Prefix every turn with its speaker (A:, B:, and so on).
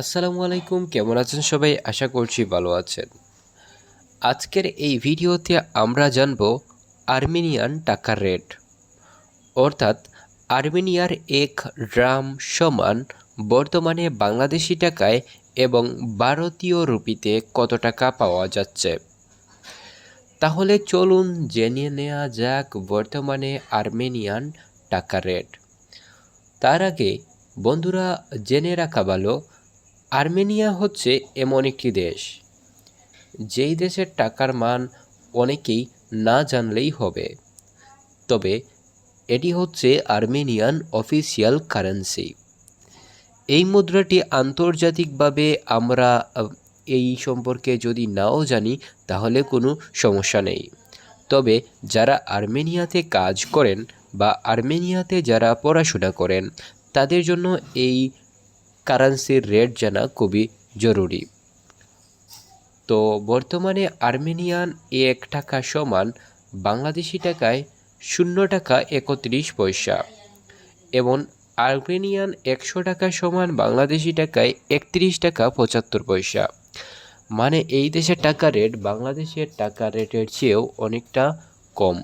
A: আসসালামু আলাইকুম, কেমন আছেন সবাই? আশা করছি ভালো আছেন। আজকের এই ভিডিওতে আমরা জানব আর্মেনিয়ান টাকার রেট। অর্থাৎ আর্মেনিয়ার এক ড্রাম সমান বর্তমানে বাংলাদেশি টাকায় এবং ভারতীয় রুপিতে কত টাকা পাওয়া যাচ্ছে? তাহলে চলুন জেনে নেওয়া যাক বর্তমানে আর্মেনিয়ান টাকা রেট। তার আগে বন্ধুরা, জেনে রাখা ভালো আর্মেনিয়া হচ্ছে এমন একটি দেশ, যেই দেশের টাকার মান অনেকেই না জানলেই হবে। তবে এটি হচ্ছে আর্মেনিয়ান অফিসিয়াল কারেন্সি। এই মুদ্রাটি আন্তর্জাতিকভাবে আমরা এই সম্পর্কে যদি নাও জানি, তাহলে কোনো সমস্যা নেই। তবে যারা আর্মেনিয়াতে কাজ করেন বা আর্মেনিয়াতে যারা পড়াশোনা করেন, তাদের জন্য এই কারেন্সির রেট জানা খুবই জরুরি। তো বর্তমানে আর্মেনিয়ান এক টাকা সমান বাংলাদেশি টাকায় শূন্য টাকা একত্রিশ পয়সা এবং আর্মেনিয়ান একশো টাকা সমান বাংলাদেশি টাকায় একত্রিশ টাকা পঁচাত্তর পয়সা। মানে এই দেশের টাকা রেট বাংলাদেশের টাকা রেটের চেয়েও অনেকটা কম।